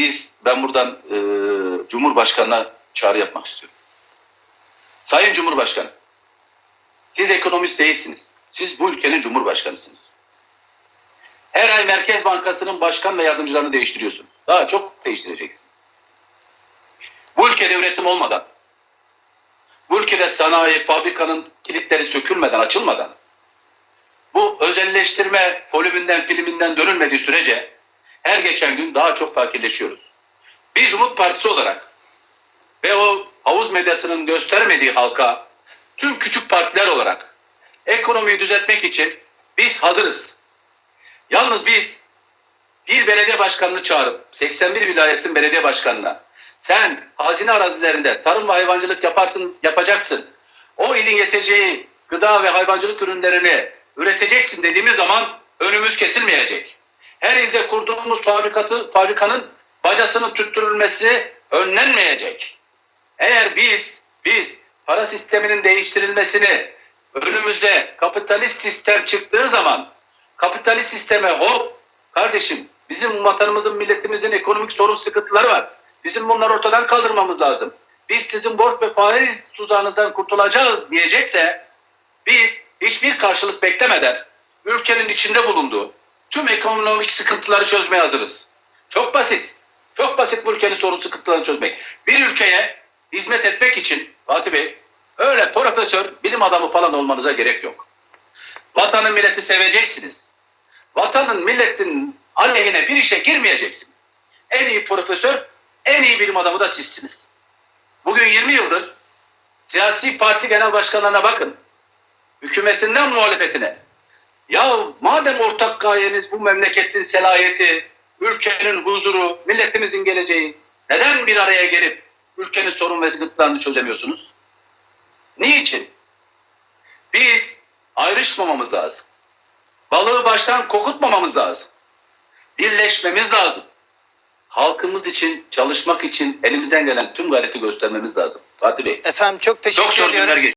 biz ben buradan e, Cumhurbaşkanı'na çağrı yapmak istiyorum. Sayın Cumhurbaşkanı, siz ekonomist değilsiniz. Siz bu ülkenin Cumhurbaşkanısınız. Her ay Merkez Bankası'nın başkan ve yardımcılarını değiştiriyorsunuz. Daha çok değiştireceksiniz. Bu ülkede üretim olmadan, bu ülkede sanayi, fabrikanın kilitleri sökülmeden, açılmadan, bu özelleştirme volümünden, filminden dönülmediği sürece her geçen gün daha çok fakirleşiyoruz. Biz Umut Partisi olarak ve o havuz medyasının göstermediği halka tüm küçük partiler olarak ekonomiyi düzeltmek için biz hazırız. Yalnız biz bir belediye başkanını çağırıp 81 vilayetin belediye başkanına sen hazine arazilerinde tarım ve hayvancılık yaparsın, yapacaksın. O ilin yeteceği gıda ve hayvancılık ürünlerini üreteceksin dediğimiz zaman önümüz kesilmeyecek. Her ilde kurduğumuz fabrikatı, fabrikanın bacasının tüttürülmesi önlenmeyecek. Eğer biz, biz para sisteminin değiştirilmesini önümüzde kapitalist sistem çıktığı zaman kapitalist sisteme hop kardeşim bizim vatanımızın milletimizin ekonomik sorun sıkıntıları var. Bizim bunları ortadan kaldırmamız lazım. Biz sizin borç ve faiz tuzağınızdan kurtulacağız diyecekse biz hiçbir karşılık beklemeden ülkenin içinde bulunduğu tüm ekonomik sıkıntıları çözmeye hazırız. Çok basit. Çok basit bu ülkenin sorun sıkıntılarını çözmek. Bir ülkeye hizmet etmek için Fatih Bey öyle profesör, bilim adamı falan olmanıza gerek yok. Vatanı milleti seveceksiniz. Vatanın milletin aleyhine bir işe girmeyeceksiniz. En iyi profesör, en iyi bilim adamı da sizsiniz. Bugün 20 yıldır siyasi parti genel başkanlarına bakın. Hükümetinden muhalefetine. Ya madem ortak gayeniz bu memleketin selayeti, ülkenin huzuru, milletimizin geleceği, neden bir araya gelip ülkenin sorun ve sıkıntılarını çözemiyorsunuz? Niçin? Biz ayrışmamamız lazım. Balığı baştan kokutmamamız lazım. Birleşmemiz lazım. Halkımız için, çalışmak için elimizden gelen tüm gayreti göstermemiz lazım. Fatih Bey. Efendim çok teşekkür Çok ediyoruz.